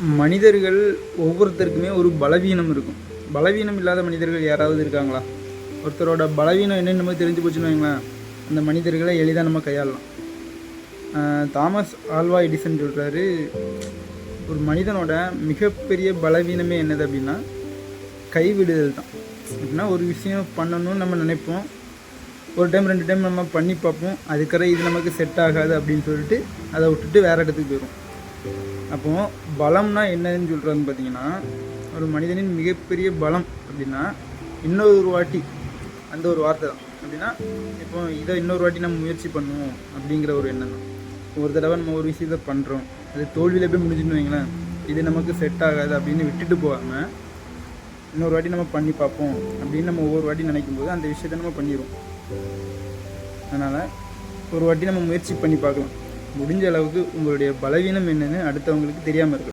மனிதர்கள் ஒவ்வொருத்தருக்குமே ஒரு பலவீனம் இருக்கும். பலவீனம் இல்லாத மனிதர்கள் யாராவது இருக்காங்களா? ஒருத்தரோட பலவீனம் என்னென்னு நம்ம தெரிஞ்சு போச்சுன்னு வைங்களேன். அந்த மனிதர்களை எளிதாக நம்ம கையாளலாம். தாமஸ் ஆல்வா எடிசன் சொல்கிறாரு ஒரு மனிதனோட மிகப்பெரிய பலவீனமே என்னது அப்படின்னா கைவிடுதல் தான். அப்படின்னா ஒரு விஷயம் பண்ணணும்னு நம்ம நினைப்போம். ஒரு டைம் ரெண்டு டைம் நம்ம பண்ணி பார்ப்போம். அதுக்கப்புறம் இது நமக்கு செட் ஆகாது அப்படின்னு சொல்லிட்டு அதை விட்டுட்டு வேறு இடத்துக்கு போயிடும் அப்போது பலம்னா என்னன்னு சொல்கிறதுன்னு பார்த்தீங்கன்னா ஒரு மனிதனின் மிகப்பெரிய பலம் அப்படின்னா இன்னொரு வாட்டி அந்த ஒரு வார்த்தை தான். அப்படின்னா இப்போ இதை இன்னொரு வாட்டி நம்ம முயற்சி பண்ணுவோம் அப்படிங்கிற ஒரு எண்ணம் தான். ஒரு தடவை நம்ம ஒரு விஷயத்தை பண்ணுறோம் அது தோல்வியில் போய் முடிஞ்சுன்னு வைங்களேன் இது நமக்கு செட் ஆகாது அப்படின்னு விட்டுட்டு போகாமல் இன்னொரு வாட்டி நம்ம பண்ணி பார்ப்போம் அப்படின்னு நம்ம ஒவ்வொரு வாட்டி நினைக்கும் போது அந்த விஷயத்த நம்ம பண்ணிடுவோம். அதனால் ஒரு வாட்டி நம்ம முயற்சி பண்ணி பார்க்கலாம். முடிஞ்ச அளவுக்கு உங்களுடைய பலவீனம் என்னன்னு அடுத்தவங்களுக்கு தெரியாமல் இருக்கு